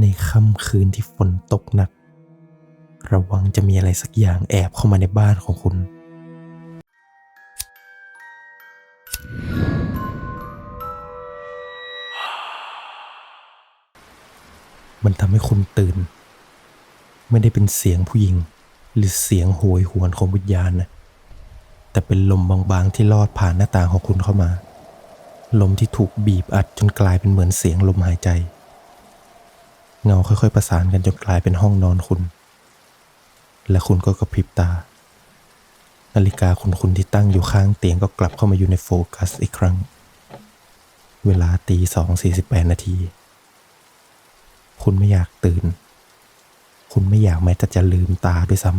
ในค่ำคืนที่ฝนตกหนัก ระวังจะมีอะไรสักอย่างแอบเข้ามาในบ้านของคุณ มันทำให้คุณตื่น ไม่ได้เป็นเสียงผู้หญิง หรือเสียงโหยหวนของวิญญาณนะแต่เป็นลมบางๆที่ลอดผ่านหน้าต่างของคุณเข้ามา ลมที่ถูกบีบอัดจนกลายเป็นเหมือนเสียงลมหายใจ เงาค่อยๆ ประสานกันจนกลายเป็นห้องนอนคุณ และคุณก็กระพริบตา นาฬิกาคุณคุณที่ตั้งอยู่ข้างเตียงก็กลับเข้ามาอยู่ในโฟกัสอีกครั้ง เวลาตีสองสี่สิบแปดนาที คุณไม่อยากตื่น คุณไม่อยากแม้แต่จะลืมตาด้วยซ้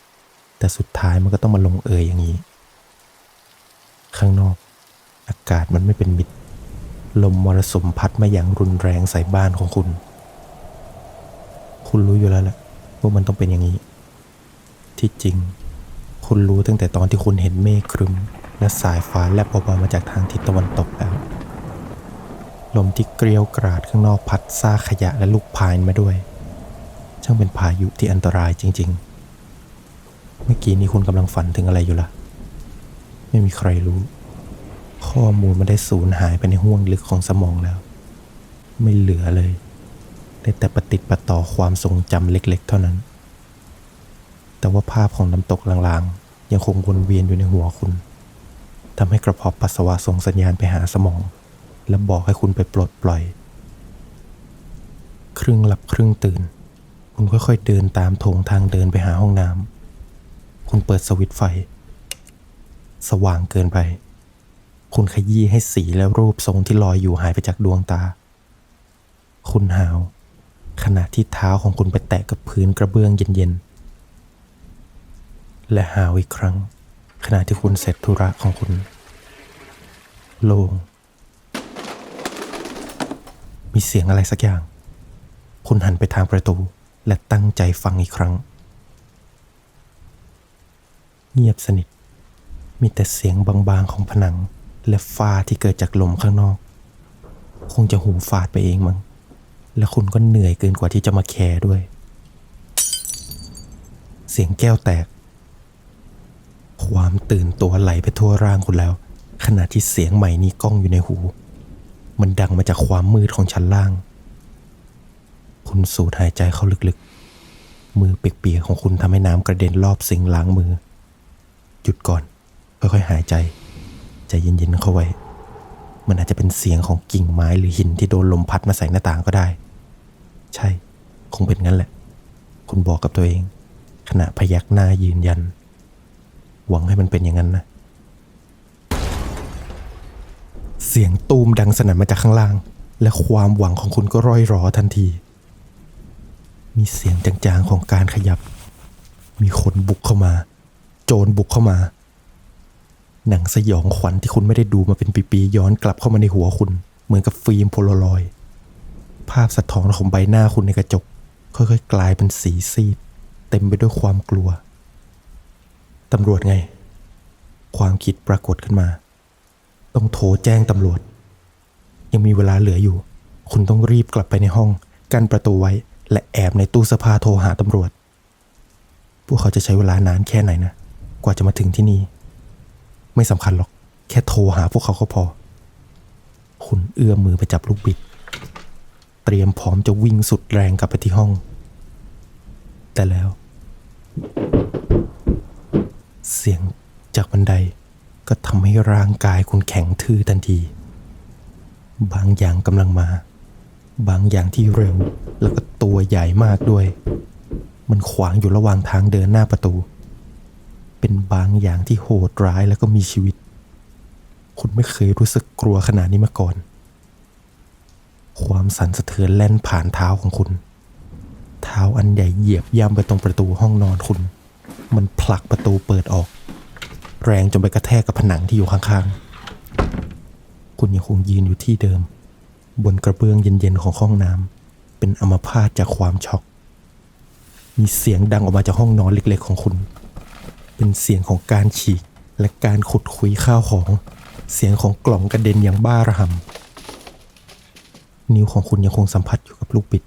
ำแต่สุดท้ายมันก็ต้องมาลงเอยอย่างนี้ ข้างนอก อากาศมันไม่เป็นมิตร ลมมรสุมพัดมาอย่างรุนแรงใส่บ้านของคุณ คุณรู้อยู่แล้วแหละว่ามันต้องเป็นอย่างนี้ ที่จริง คุณรู้ตั้งแต่ตอนที่คุณเห็นเมฆครึ้มและสายฟ้าแลบเบาๆมาจากทางทิศตะวันตกแล้วลมที่เกลียวกราดข้างนอกพัดซาขยะและลูกพายมาด้วย ช่างเป็นพายุที่อันตรายจริง ๆ เมื่อกี้นี้คุณกำลังฝันถึงอะไรอยู่ล่ะ ไม่มีใครรู้ ข้อมูลมันได้สูญหายไปในห้วงลึกของสมองแล้ว ไม่เหลือเลย ได้แต่ประติดประต่อความทรงจำเล็กๆ เท่านั้น แต่ว่าภาพของน้ำตกลางๆ ยังคงวนเวียนอยู่ในหัวคุณทำให้กระเพาะปัสสาวะส่งสัญญาณไปหาสมอง และบอกให้คุณไปปลดปล่อย ครึ่งหลับครึ่งตื่น คุณค่อยๆเดินตามโถงทางเดินไปหาห้องน้ำคุณเปิดสวิตช์ไฟ สว่างเกินไป คุณขยี้ให้สีและรูปทรงที่ลอยอยู่หายไปจากดวงตา คุณหาว ขณะที่เท้าของคุณไปแตะกับพื้นกระเบื้องเย็นๆ และหาวอีกครั้ง ขณะที่คุณเสร็จธุระของคุณ โล่งมีเสียงอะไรสักอย่าง คุณหันไปทางประตูและตั้งใจฟังอีกครั้ง เงียบสนิท มีแต่เสียงบางๆของผนัง และฟ้าที่เกิดจากลมข้างนอก คงจะหูฟาดไปเองมั้ง และคุณก็เหนื่อยเกินกว่าที่จะมาแคร์ด้วย เสียงแก้วแตก ความตื่นตัวไหลไปทั่วร่างคุณแล้ว ขณะที่เสียงใหม่นี้ก้องอยู่ในหู มันดังมาจากความมืดของชั้นล่าง คุณสูดหายใจเข้าลึกๆ มือเปียกๆของคุณทำให้น้ำกระเด็นรอบสิงล้างมือ หยุดก่อน ค่อยๆหายใจ ใจเย็นๆเข้าไว้มันอาจจะเป็นเสียงของกิ่งไม้หรือหินที่โดนลมพัดมาใส่หน้าต่างก็ได้ ใช่ คงเป็นงั้นแหละ คุณบอกกับตัวเอง ขณะพยักหน้ายืนยัน หวังให้มันเป็นอย่างนั้นนะ เสียงตูมดังสนั่นมาจากข้างล่าง และความหวังของคุณก็ร่อยหรอทันที มีเสียงจางๆของการขยับ มีคนบุกเข้ามา โจรบุกเข้ามา หนังสยองขวัญที่คุณไม่ได้ดูมาเป็นปีๆย้อนกลับเข้ามาในหัวคุณ เหมือนกับฟิล์มโพลารอยด์ ภาพสะท้อนของใบหน้าคุณในกระจก ค่อยๆ กลายเป็นสีซีด เต็มไปด้วยความกลัว ตำรวจไง ความคิดปรากฏขึ้นมา ต้องโทรแจ้งตำรวจ ยังมีเวลาเหลืออยู่ คุณต้องรีบกลับไปในห้อง กั้นประตูไว้ และแอบในตู้เสื้อผ้าโทรหาตำรวจ พวกเขาจะใช้เวลานานแค่ไหนนะ กว่าจะมาถึงที่นี่ ไม่สำคัญหรอก แค่โทรหาพวกเขาก็พอ คุณเอื้อมมือไปจับลูกบิด เตรียมพร้อมจะวิ่งสุดแรงกลับไปที่ห้อง แต่แล้ว เสียงจากบันไดก็ทำให้ร่างกายคุณแข็งทื่อทันที บางอย่างกำลังมา บางอย่างที่เร็วแล้วก็ตัวใหญ่มากด้วย มันขวางอยู่ระหว่างทางเดินหน้าประตู เป็นบางอย่างที่โหดร้ายแล้วก็มีชีวิต คุณไม่เคยรู้สึกกลัวขนาดนี้มาก่อน ความสั่นสะเทือนแล่นผ่านเท้าของคุณ เท้าอันใหญ่เหยียบย่ำไปตรงประตูห้องนอนคุณ มันผลักประตูเปิดออก แรงจนไปกระแทกกับผนังที่อยู่ข้างๆ คุณยังคงยืนอยู่ที่เดิม บนกระเบื้องเย็นๆของห้องน้ำเป็นอัมพาตจากความช็อก มีเสียงดังออกมาจากห้องนอนเล็กๆของคุณ เป็นเสียงของการฉีกและการขุดคุยข้าวของ เสียงของกล่องกระเด็นอย่างบ้าระห่ำ นิ้วของคุณยังคงสัมผัสอยู่กับลูกบิด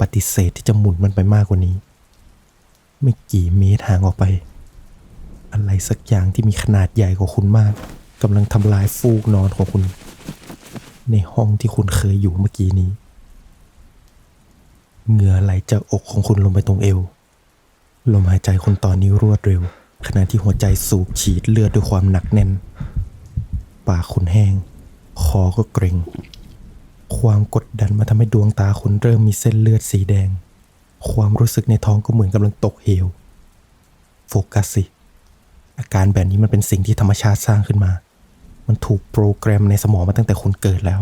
ปฏิเสธที่จะหมุนมันไปมากกว่านี้ ไม่กี่เมตรห่างออกไป อะไรสักอย่างที่มีขนาดใหญ่กว่าคุณมากกำลังทำลายฟูกนอนของคุณ ในห้องที่คุณเคยอยู่เมื่อกี้นี้ เหงื่อไหลจากอกของคุณลงไปตรงเอว ลมหายใจคุณตอนนี้รวดเร็ว ขณะที่หัวใจสูบฉีดเลือดด้วยความหนักแน่น ปากคุณแห้ง คอก็เกร็ง ความกดดันมาทำให้ดวงตาคุณเริ่มมีเส้นเลือดสีแดง ความรู้สึกในท้องก็เหมือนกำลังตกเหว โฟกัสสิ อาการแบบนี้มันเป็นสิ่งที่ธรรมชาติสร้างขึ้นมา มันถูกโปรแกรมในสมองมาตั้งแต่คุณเกิดแล้ว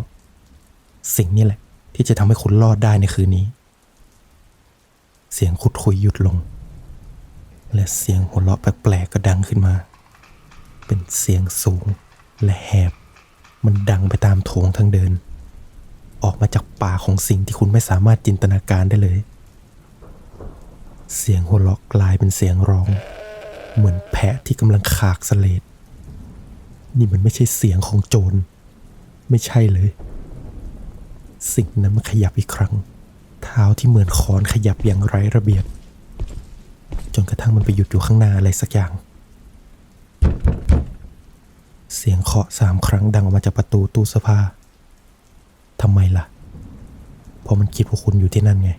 สิ่งนี้แหละ ที่จะทำให้คุณรอดได้ในคืนนี้ เสียงขุดคุยหยุดลง และเสียงหัวเราะแปลกๆก็ดังขึ้นมา เป็นเสียงสูงและแหบ มันดังไปตามโถงทางเดิน ออกมาจากปากของสิ่งที่คุณไม่สามารถจินตนาการได้เลย เสียงหัวเราะกลายเป็นเสียงร้อง เหมือนแพะที่กำลังขากสเลดนี่มันไม่ใช่เสียงของโจร ไม่ใช่เลย สิ่งนั้นมันขยับอีกครั้ง เท้าที่เหมือนคอนขยับอย่างไร้ระเบียบ จนกระทั่งมันไปหยุดอยู่ข้างหน้าอะไรสักอย่าง เสียงเคาะสามครั้งดังออกมาจากประตูตู้เสื้อผ้า ทำไมล่ะ เพราะมันคิดว่าคุณอยู่ที่นั่นไง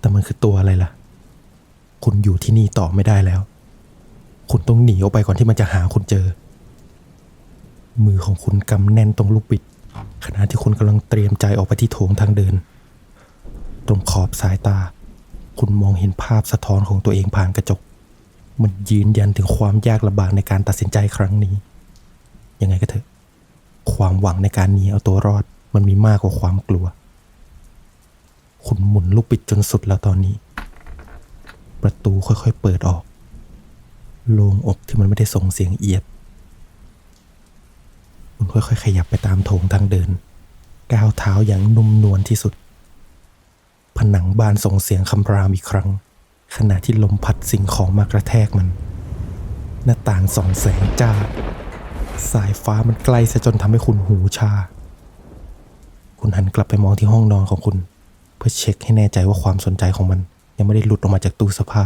แต่มันคือตัวอะไรล่ะ คุณอยู่ที่นี่ต่อไม่ได้แล้ว คุณต้องหนีออกไปก่อนที่มันจะหาคุณเจอ มือของคุณกำแน่นตรงลูกบิด ขณะที่คุณกำลังเตรียมใจออกไปที่โถงทางเดิน ตรงขอบสายตา คุณมองเห็นภาพสะท้อนของตัวเองผ่านกระจก มันยืนยันถึงความยากลำบากในการตัดสินใจครั้งนี้ ยังไงก็เถอะ ความหวังในการหนีเอาตัวรอด มันมีมากกว่าความกลัว คุณหมุนลูกบิดจนสุดแล้วตอนนี้ ประตูค่อยๆเปิดออก โลงอกที่มันไม่ได้ส่งเสียงเอียด คุณค่อยๆ ขยับไปตามโถงทางเดิน ก้าวเท้าอย่างนุ่มนวลที่สุด ผนังบานส่งเสียงคำรามอีกครั้ง ขณะที่ลมพัดสิ่งของมากระแทกมัน หน้าต่างส่องแสงจ้า สายฟ้ามันใกลซะจนทำให้คุณหูชา คุณหันกลับไปมองที่ห้องนอนของคุณ เพื่อเช็คให้แน่ใจว่าความสนใจของมัน ยังไม่ได้หลุดออกมาจากตู้เสื้อผ้า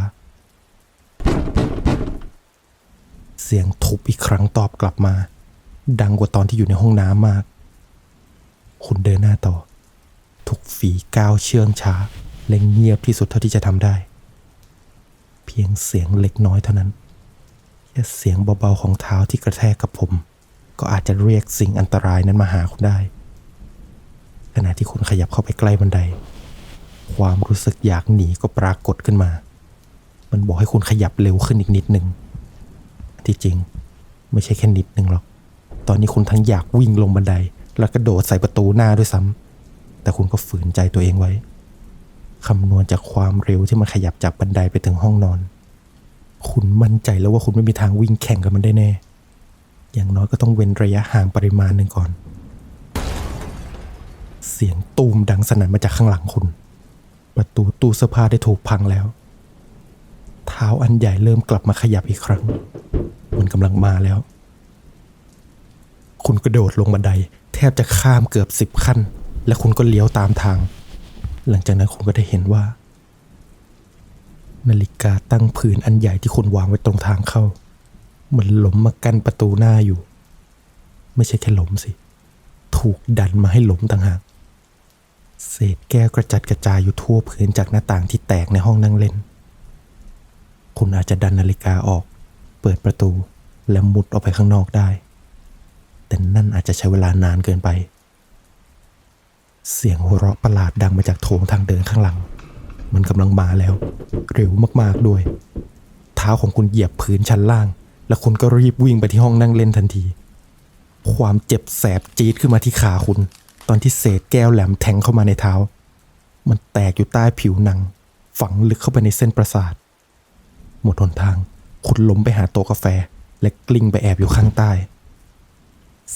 เสียงทุบอีกครั้งตอบกลับมา ดังกว่าตอนที่อยู่ในห้องน้ำมาก คุณเดินหน้าต่อ ทุกฝีก้าวเชื่องช้าและเงียบที่สุดเท่าที่จะทำได้ เพียงเสียงเล็กน้อยเท่านั้นแค่เสียงเบาๆของเท้าที่กระแทกกับผม ก็อาจจะเรียกสิ่งอันตรายนั้นมาหาคุณได้ ขณะที่คุณขยับเข้าไปใกล้บันได ความรู้สึกอยากหนีก็ปรากฏขึ้นมา มันบอกให้คุณขยับเร็วขึ้นอีกนิดหนึ่งที่จริงไม่ใช่แค่นิดหนึ่งหรอก ตอนนี้คุณทั้งอยากวิ่งลงบันได แล้วก็โดดใส่ประตูหน้าด้วยซ้ำแต่คุณก็ฝืนใจตัวเองไว้คำนวณจากความเร็วที่มันขยับจากบันไดไปถึงห้องนอน คุณมั่นใจแล้วว่าคุณไม่มีทางวิ่งแข่งกับมันได้แน่ อย่างน้อยก็ต้องเว้นระยะห่างปริมาณหนึ่งก่อน เสียงตูมดังสนั่นมาจากข้างหลังคุณ ประตูตู้เสื้อผ้าได้ถูกพังแล้ว เท้าอันใหญ่เริ่มกลับมาขยับอีกครั้ง มันกำลังมาแล้ว คุณกระโดดลงบันได แทบจะข้ามเกือบสิบขั้น และคุณก็เลี้ยวตามทาง หลังจากนั้นคุณก็ได้เห็นว่า นาฬิกาตั้งผืนอันใหญ่ที่คุณวางไว้ตรงทางเข้า มันหลมมากั้นประตูหน้าอยู่ ไม่ใช่แค่หลมสิถูกดันมาให้หลมต่างหาก เศษแก้วกระจัดกระจายอยู่ทั่วพื้นจากหน้าต่างที่แตกในห้องนั่งเล่น คุณอาจจะดันนาฬิกาออก เปิดประตูและมุดออกไปข้างนอกได้ แต่นั่นอาจจะใช้เวลานานเกินไป เสียงหัวเราะประหลาดดังมาจากโถงทางเดินข้างหลัง มันกำลังมาแล้ว เร็วมากๆด้วย เท้าของคุณเหยียบพื้นชั้นล่าง และคุณก็รีบวิ่งไปที่ห้องนั่งเล่นทันที ความเจ็บแสบจี๊ดขึ้นมาที่ขาคุณ ตอนที่เศษแก้วแหลมแทงเข้ามาในเท้า มันแตกอยู่ใต้ผิวหนัง ฝังลึกเข้าไปในเส้นประสาท หมดหนทางคุณล้มไปหาโต๊ะกาแฟ และกลิ้งไปแอบอยู่ข้างใต้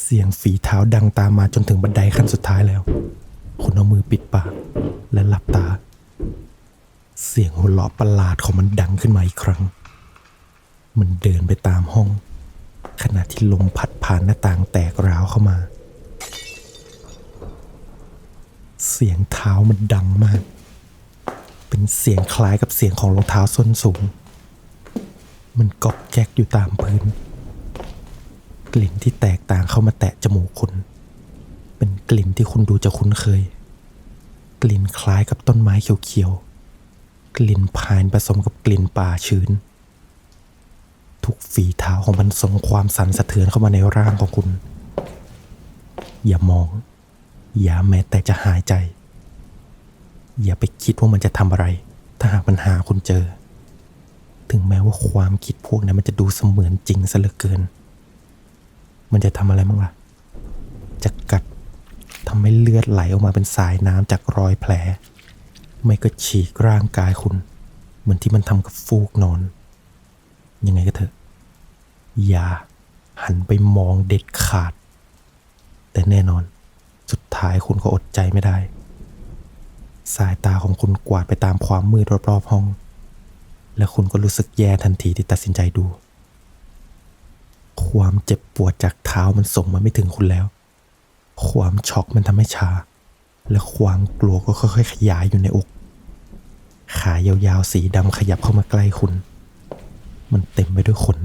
เสียงฝีเท้าดังตามมาจนถึงบันไดขั้นสุดท้ายแล้ว คุณเอามือปิดปากและหลับตา เสียงหัวเราะประหลาดของมันดังขึ้นมาอีกครั้ง มันเดินไปตามห้อง ขณะที่ลมพัดผ่านหน้าต่างแตกร้าวเข้ามา เสียงเท้ามันดังมาก เป็นเสียงคล้ายกับเสียงของรองเท้าส้นสูง มันกอกแก๊กอยู่ตามพื้น กลิ่นที่แตกต่างเข้ามาแตะจมูกคุณ เป็นกลิ่นที่คุณดูจะคุ้นเคย กลิ่นคล้ายกับต้นไม้เขียวๆ กลิ่นพายผสมกับกลิ่นป่าชื้น ทุกฝีเท้าของมันส่งความสั่นสะเทือนเข้ามาในร่างของคุณ อย่ามอง อย่าแม้แต่จะหายใจ อย่าไปคิดว่ามันจะทำอะไร ถ้าหากมันหาคุณเจอ ถึงแม้ว่าความคิดพวกนั้นมันจะดูเสมือนจริงซะเหลือเกิน มันจะทำอะไรบ้างล่ะ จะกัดทำให้เลือดไหลออกมาเป็นสายน้ำจากรอยแผล ไม่ก็ฉีกร่างกายคุณ เหมือนที่มันทำกับฟูกนอน ยังไงก็เถอะ อย่าหันไปมองเด็ดขาด แต่แน่นอน สุดท้ายคุณก็อดใจไม่ได้ สายตาของคุณกวาดไปตามความมืดรอบๆห้อง และคุณก็รู้สึกแย่ทันทีที่ตัดสินใจดู ความเจ็บปวดจากเท้ามันส่งมาไม่ถึงคุณแล้ว ความช็อกมันทำให้ชา และความกลัวก็ค่อยๆขยายอยู่ในอก ขายาวๆสีดำขยับเข้ามาใกล้คุณ มันเต็มไปด้วยขน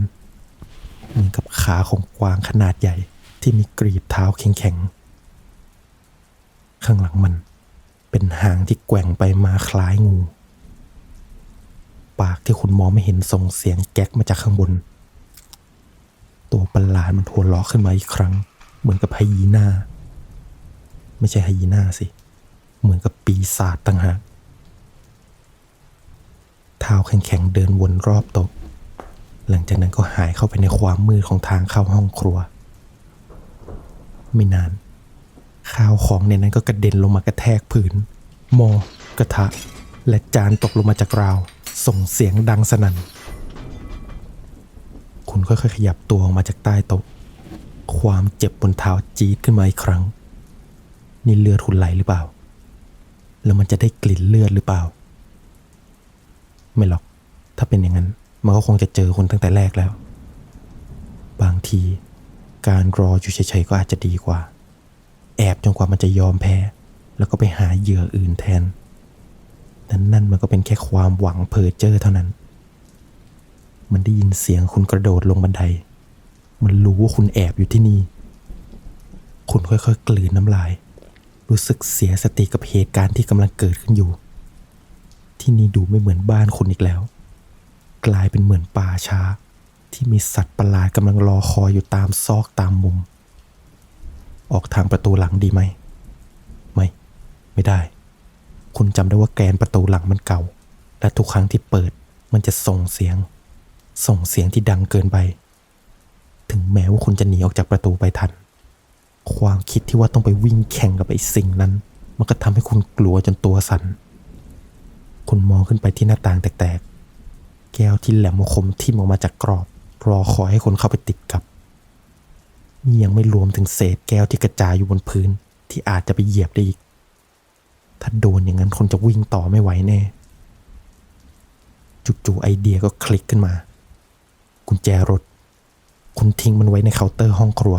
เหมือนกับขาของกวางขนาดใหญ่ที่มีกรีบเท้าแข็งๆ ข้างหลังมัน เป็นหางที่แกว่งไปมาคล้ายงู ปากที่คุณมองไม่เห็นส่งเสียงแก๊กมาจากข้างบน ตัวประหลาดมันหัวเราะขึ้นมาอีกครั้ง เหมือนกับไฮยีน่า ไม่ใช่ไฮยีน่าสิ เหมือนกับปีศาจต่างหากเท้าแข็งๆเดินวนรอบโต๊ะหลังจากนั้นก็หายเข้าไปในความมืดของทางเข้าห้องครัว ไม่นาน ข้าวของในนั้นก็กระเด็นลงมากระแทกพื้นหมอกระทะ และจานตกลงมาจากราว ส่งเสียงดังสนั่น คุณค่อยๆขยับตัวออกมาจากใต้โต๊ะ ความเจ็บบนเท้าจี๊ดขึ้นมาอีกครั้ง นี่เลือดคุณไหลหรือเปล่า แล้วมันจะได้กลิ่นเลือดหรือเปล่า ไม่หรอก ถ้าเป็นอย่างนั้น มันก็คงจะเจอคนตั้งแต่แรกแล้ว บางที การรออยู่เฉยๆก็อาจจะดีกว่า แอบจนกว่ามันจะยอมแพ้ แล้วก็ไปหาเหยื่ออื่นแทนแต่นั่นมันก็เป็นแค่ความหวังเพ้อเจ้อเท่านั้น มันได้ยินเสียงคุณกระโดดลงบันได มันรู้ว่าคุณแอบอยู่ที่นี่ คุณค่อยๆกลืนน้ำลาย รู้สึกเสียสติกับเหตุการณ์ที่กำลังเกิดขึ้นอยู่ ที่นี่ดูไม่เหมือนบ้านคุณอีกแล้ว กลายเป็นเหมือนป่าช้า ที่มีสัตว์ประหลาดกำลังรอคอยอยู่ตามซอกตามมุม ออกทางประตูหลังดีไหม ไม่ ไม่ได้ คุณจำได้ว่าแกนประตูหลังมันเก่า และทุกครั้งที่เปิดมันจะส่งเสียง ส่งเสียงที่ดังเกินไป ถึงแม้ว่าคุณจะหนีออกจากประตูไปทัน ความคิดที่ว่าต้องไปวิ่งแข่งกับไอ้สิ่งนั้น มันก็ทำให้คุณกลัวจนตัวสั่น คุณมองขึ้นไปที่หน้าต่างแตกๆ แก้วที่แหลมคมทิ่มออกมาจากกรอบ รอคอยให้คนเข้าไปติดกับ นี่ยังไม่รวมถึงเศษแก้วที่กระจายอยู่บนพื้น ที่อาจจะไปเหยียบได้อีก ถ้าโดนอย่างนั้นคนจะวิ่งต่อไม่ไหวแน่ จู่ๆไอเดียก็คลิกขึ้นมา กุญแจรถ คุณทิ้งมันไว้ในเคาน์เตอร์ห้องครัว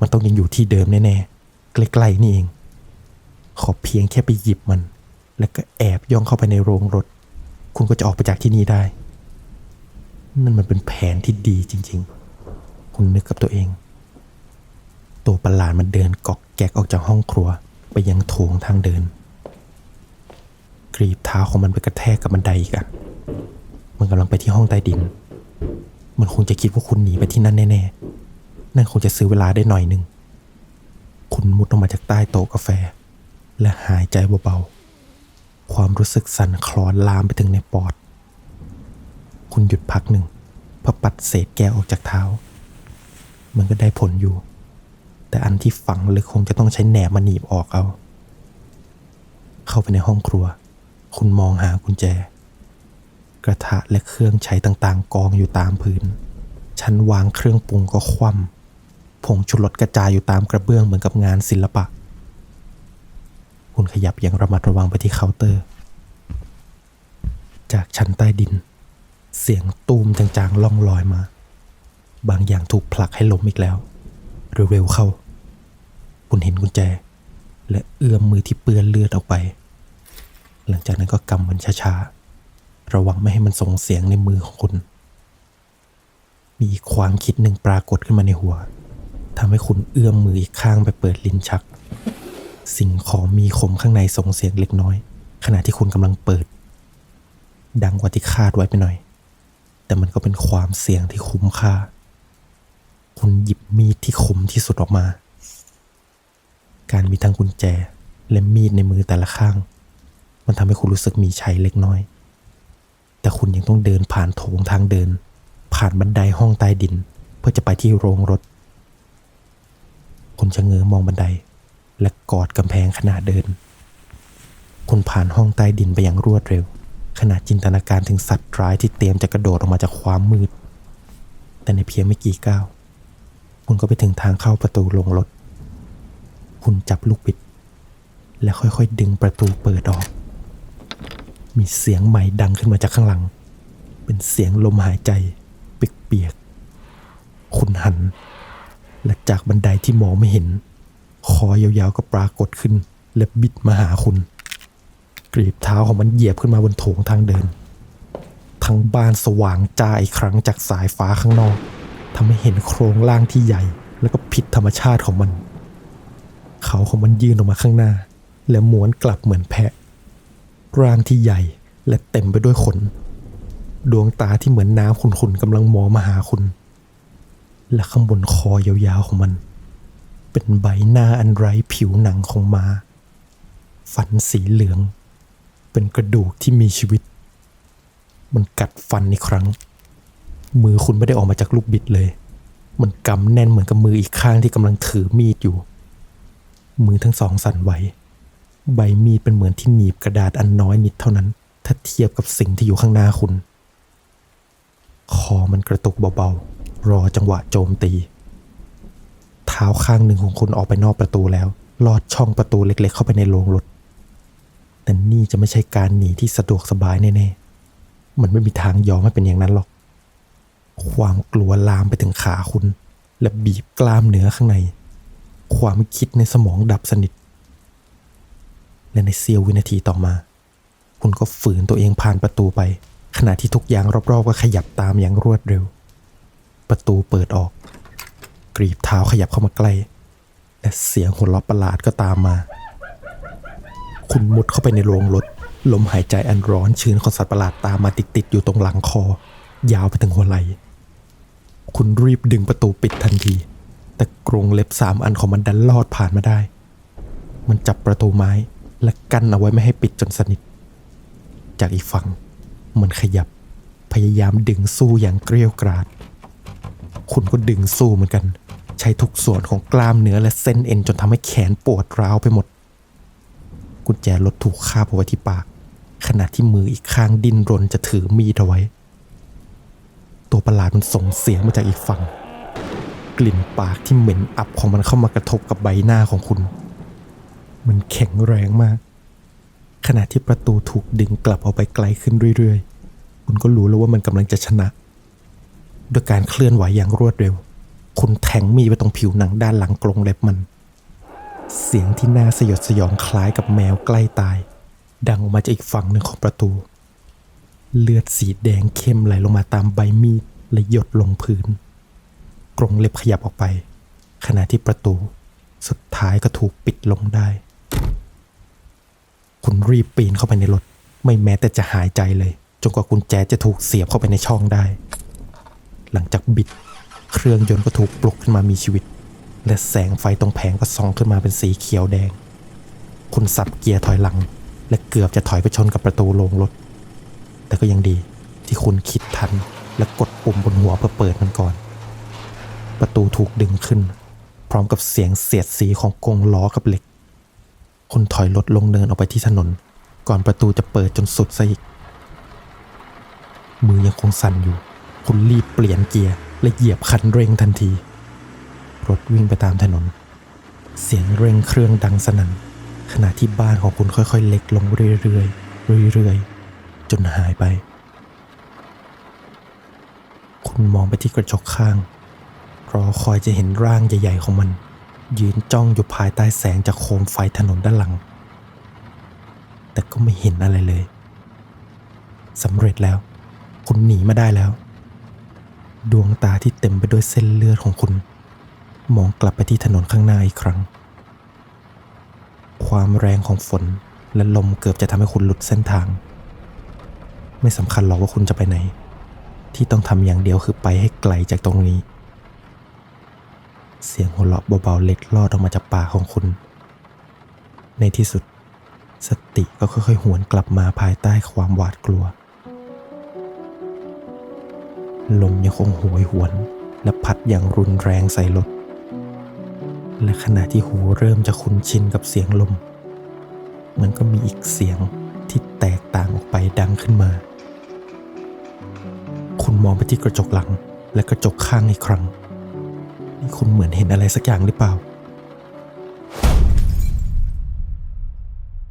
มันต้องยังอยู่ที่เดิมแน่ๆ ใกล้ๆนี่เอง ขอเพียงแค่ไปหยิบมัน แล้วก็แอบย่องเข้าไปในโรงรถ คุณก็จะออกไปจากที่นี่ได้ นั่นมันเป็นแผนที่ดีจริง ๆ คุณนึกกับตัวเอง ตัวประหลาดมันเดินกอกแกกออกจากห้องครัว ไปยังโถงทางเดิน กรีบเท้าของมันไปกระแทกกับบันไดอีกอะมันกำลังไปที่ห้องใต้ดิน มันคงจะคิดว่าคุณหนีไปที่นั่นแน่ๆ นั่นคงจะซื้อเวลาได้หน่อยหนึ่ง คุณมุดออกมาจากใต้โต๊ะกาแฟ และหายใจเบาๆ ความรู้สึกสั่นคลอนลามไปถึงในปอด คุณหยุดพักหนึ่งเพื่อปัดเศษแก้วออกจากเท้า มันก็ได้ผลอยู่ แต่อันที่ฝังลึกคงจะต้องใช้แหนบมาหนีบออกเอา เข้าไปในห้องครัว คุณมองหากุญแจ กระทะและเครื่องใช้ต่างๆ กองอยู่ตามพื้น ชั้นวางเครื่องปรุงก็คว่ำผงชูรสกระจายอยู่ตามกระเบื้องเหมือนกับงานศิลปะ คุณขยับอย่างระมัดระวังไปที่เคาน์เตอร์ จากชั้นใต้ดิน เสียงตูมจางๆล่องลอยมา บางอย่างถูกผลักให้ล้มอีกแล้วเร็วๆเข้า คุณเห็นกุญแจ และเอื้อมมือที่เปื้อนเลือดออกไป หลังจากนั้นก็กำมันช้าๆ ระวังไม่ให้มันส่งเสียงในมือของคุณ มีความคิดหนึ่งปรากฏขึ้นมาในหัวทำให้คุณเอื้อมมืออีกข้างไปเปิดลิ้นชัก สิ่งของมีคมข้างในส่งเสียงเล็กน้อย ขณะที่คุณกำลังเปิด ดังกว่าที่คาดไว้ไปหน่อย แต่มันก็เป็นความเสี่ยงที่คุ้มค่า คุณหยิบมีดที่คมที่สุดออกมา การมีทั้งกุญแจ และมีดในมือแต่ละข้าง มันทำให้คุณรู้สึกมีชัยเล็กน้อย แต่คุณยังต้องเดินผ่านโถงทางเดิน ผ่านบันไดห้องใต้ดิน เพื่อจะไปที่โรงรถ คุณจะเงื้อมองบันได และกอดกำแพงขณะเดิน คุณผ่านห้องใต้ดินไปอย่างรวดเร็ว ขณะจินตนาการถึงสัตว์ร้ายที่เตรียมจะกระโดดออกมาจากความมืด แต่ในเพียงไม่กี่ก้าวคุณก็ไปถึงทางเข้าประตูโรงรถ คุณจับลูกบิด และค่อยๆ ดึงประตูเปิดออก มีเสียงใหม่ดังขึ้นมาจากข้างหลัง เป็นเสียงลมหายใจ เปียกๆ คุณหัน และจากบันไดที่มองไม่เห็น คอยาวๆ ก็ปรากฏขึ้น และบิดมาหาคุณ กรีบเท้าของมันเหยียบขึ้นมาบนโถงทางเดิน ทั้งบ้านสว่างจ้าอีกครั้งจากสายฟ้าข้างนอกทำให้เห็นโครงร่างที่ใหญ่ แล้วก็ผิดธรรมชาติของมัน เขาของมันยื่นออกมาข้างหน้า และม้วนกลับเหมือนแพะ ร่างที่ใหญ่และเต็มไปด้วยขน ดวงตาที่เหมือนน้ำขุ่นๆกำลังมองมาหาคุณ และข้างบนคอยาวๆของมัน เป็นใบหน้าอันไร้ผิวหนังของมา้าฟันสีเหลือง เป็นกระดูกที่มีชีวิต มันกัดฟันอีกครั้ง มือคุณไม่ได้ออกมาจากลูกบิดเลย มันกำแน่นเหมือนกับมืออีกข้างที่กำลังถือมีดอยู่ มือทั้งสองสั่นไหว ใบมีดเป็นเหมือนที่หนีบกระดาษอันน้อยนิดเท่านั้น ถ้าเทียบกับสิ่งที่อยู่ข้างหน้าคุณ คอมันกระตุกเบาๆ รอจังหวะโจมตี เท้าข้างหนึ่งของคุณออกไปนอกประตูแล้ว ลอดช่องประตูเล็กๆ เข้าไปในโรงรถ แต่นี่จะไม่ใช่การหนีที่สะดวกสบายแน่ๆ มันไม่มีทางยอมให้เป็นอย่างนั้นหรอก ความกลัวลามไปถึงขาคุณ และบีบกล้ามเนื้อข้างใน ความคิดในสมองดับสนิท และในเสี้ยววินาทีต่อมา คุณก็ฝืนตัวเองผ่านประตูไป ขณะที่ทุกอย่างรอบๆ ก็ขยับตามอย่างรวดเร็ว ประตูเปิดออก กรีบเท้าขยับเข้ามาใกล้ และเสียงหัวเราะประหลาดก็ตามมา คุณมุดเข้าไปในโรงรถ ลมหายใจอันร้อนชื้นของสัตว์ประหลาดตามมาติดๆอยู่ตรงหลังคอ ยาวไปถึงหัวไหล่ คุณรีบดึงประตูปิดทันที แต่กรงเล็บสามอันของมันดันลอดผ่านมาได้ มันจับประตูไม้และกั้นเอาไว้ไม่ให้ปิดจนสนิท จากอีกฝั่งมันขยับพยายามดึงสู้อย่างเกรี้ยวกราด คุณก็ดึงสู้เหมือนกัน ใช้ทุกส่วนของกล้ามเนื้อและเส้นเอ็นจนทำให้แขนปวดร้าวไปหมด กุญแจรถถูกคาบเอาไว้ที่ปาก ขณะที่มืออีกข้างดิ้นรนจะถือมีดเอาไว้ ตัวประหลาดมันส่งเสียงมาจากอีกฝั่ง กลิ่นปากที่เหม็นอับของมันเข้ามากระทบกับใบหน้าของคุณ มันแข็งแรงมาก ขณะที่ประตูถูกดึงกลับออกไปไกลขึ้นเรื่อยๆ คุณก็รู้แล้วว่ามันกำลังจะชนะด้วยการเคลื่อนไหวอย่างรวดเร็ว คุณแทงมีดไปตรงผิวหนังด้านหลังกรงเล็บมัน เสียงที่น่าสยดสยองคล้ายกับแมวใกล้ตาย ดังออกมาจากอีกฝั่งหนึ่งของประตู เลือดสีแดงเข้มไหลลงมาตามใบมีดและหยดลงพื้น กรงเล็บขยับออกไป ขณะที่ประตูสุดท้ายก็ถูกปิดลงได้ คุณรีบปีนเข้าไปในรถ ไม่แม้แต่จะหายใจเลย จนกว่ากุญแจจะถูกเสียบเข้าไปในช่องได้ หลังจากบิด เครื่องยนต์ก็ถูกปลุกขึ้นมามีชีวิต และแสงไฟตรงแผงก็ส่องขึ้นมาเป็นสีเขียวแดง คุณสับเกียร์ถอยหลัง และเกือบจะถอยไปชนกับประตูโรงรถ แต่ก็ยังดีที่คุณคิดทันและกดปุ่มบนหัวเพื่อเปิดมันก่อน ประตูถูกดึงขึ้น พร้อมกับเสียงเสียดสีของกรงล้อกับเหล็ก คุณถอยรถลงเนินออกไปที่ถนน ก่อนประตูจะเปิดจนสุดซะอีก มือยังคงสั่นอยู่ คุณรีบเปลี่ยนเกียร์และเหยียบคันเร่งทันที รถวิ่งไปตามถนน เสียงเร่งเครื่องดังสนั่น ขณะที่บ้านของคุณค่อยๆ เล็กลงเรื่อยๆเรื่อยๆจนหายไป คุณมองไปที่กระจกข้าง รอคอยจะเห็นร่างใหญ่ ๆ ของมัน ยืนจ้องอยู่ภายใต้แสงจากโคมไฟถนนด้านหลัง แต่ก็ไม่เห็นอะไรเลยสำเร็จแล้ว คุณหนีมาได้แล้ว ดวงตาที่เต็มไปด้วยเส้นเลือดของคุณ มองกลับไปที่ถนนข้างหน้าอีกครั้ง ความแรงของฝนและลมเกือบจะทำให้คุณหลุดเส้นทาง ไม่สำคัญหรอกว่าคุณจะไปไหน ที่ต้องทำอย่างเดียวคือไปให้ไกลจากตรงนี้ เสียงหัวเราะเบาๆเล็ดลอดออกมาจากปากของคุณ ในที่สุด สติก็ค่อยๆหวนกลับมาภายใต้ความหวาดกลัว ลมยังคงโหวยหวนและพัดอย่างรุนแรงใส่รถ และขณะที่หูเริ่มจะคุ้นชินกับเสียงลม มันก็มีอีกเสียงที่แตกต่างออกไปดังขึ้นมา คุณมองไปที่กระจกหลังและกระจกข้างอีกครั้ง นี่คุณเหมือนเห็นอะไรสักอย่างหรือเปล่า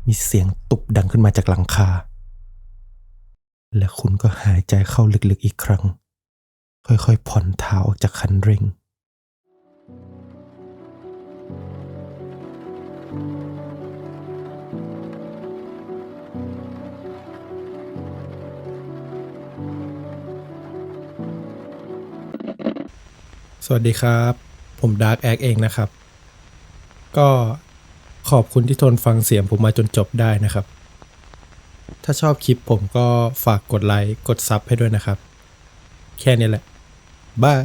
มีเสียงตุบดังขึ้นมาจากหลังคา และคุณก็หายใจเข้าลึกๆอีกครั้ง ค่อยๆผ่อนเท้าออกจากคันเร่ง สวัสดีครับ ผมดาร์กแอคเองนะครับ ก็ขอบคุณที่ทนฟังเสียงผมมาจนจบได้นะครับ ถ้าชอบคลิปผมก็ฝากกดไลค์ กดซับให้ด้วยนะครับ แค่นี้แหละ บาย